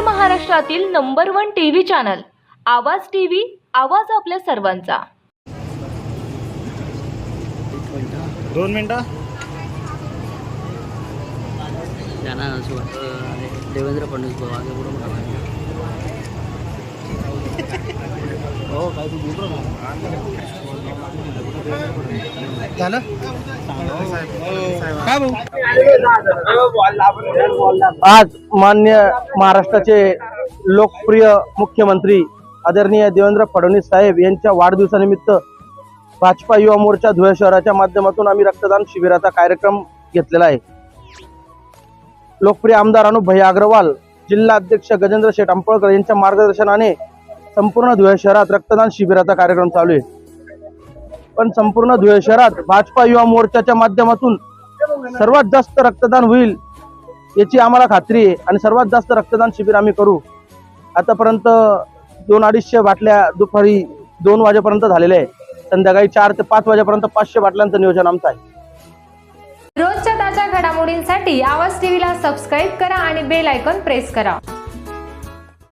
महाराष्ट्रातील number one TV channel Awaaz TV Awaaz आपल्या सर्वांचा. दोन मिनटं. देवेंद्र फडणवीस भाऊ आगे पुढे म्हणा हो काय तू बोल झालं? काय भाऊ? आज मान्य महाराष्ट्राचे लोकप्रिय मुख्यमंत्री आदरणीय देवेंद्र फडणवीस साहेब यांच्या वाढदिवसानिमित्त भाजपा युवा मोर्चा धुळे शहराच्या माध्यमातून आम्ही रक्तदान शिबिराचा कार्यक्रम घेतलेला आहे. लोकप्रिय आमदार अनुभय अग्रवाल जिल्हा अध्यक्ष गजेंद्र शेठ अंपळकर यांच्या मार्गदर्शनाने संपूर्ण धुळे शहरात रक्तदान शिबिराचा कार्यक्रम चालू आहे. पण संपूर्ण धुळे शहरात भाजपा युवा मोर्चाच्या माध्यमातून सर्वात जास्त रक्तदान होईल याची आम्हाला खात्री आहे. आणि सर्वात जास्त रक्तदान शिबिर आम्ही करू. आतापर्यंत दोन अडीचशे बाटल्या दुपारी दोन वाजेपर्यंत झालेल्या आहे संध्याकाळी चार ते पाच वाजेपर्यंत पाचशे बाटल्यांचं नियोजन आमचं आहे. रोजच्या ताज्या घडामोडींसाठी आवाज टीव्हीला सबस्क्राईब करा आणि बेल आयकॉन प्रेस करा.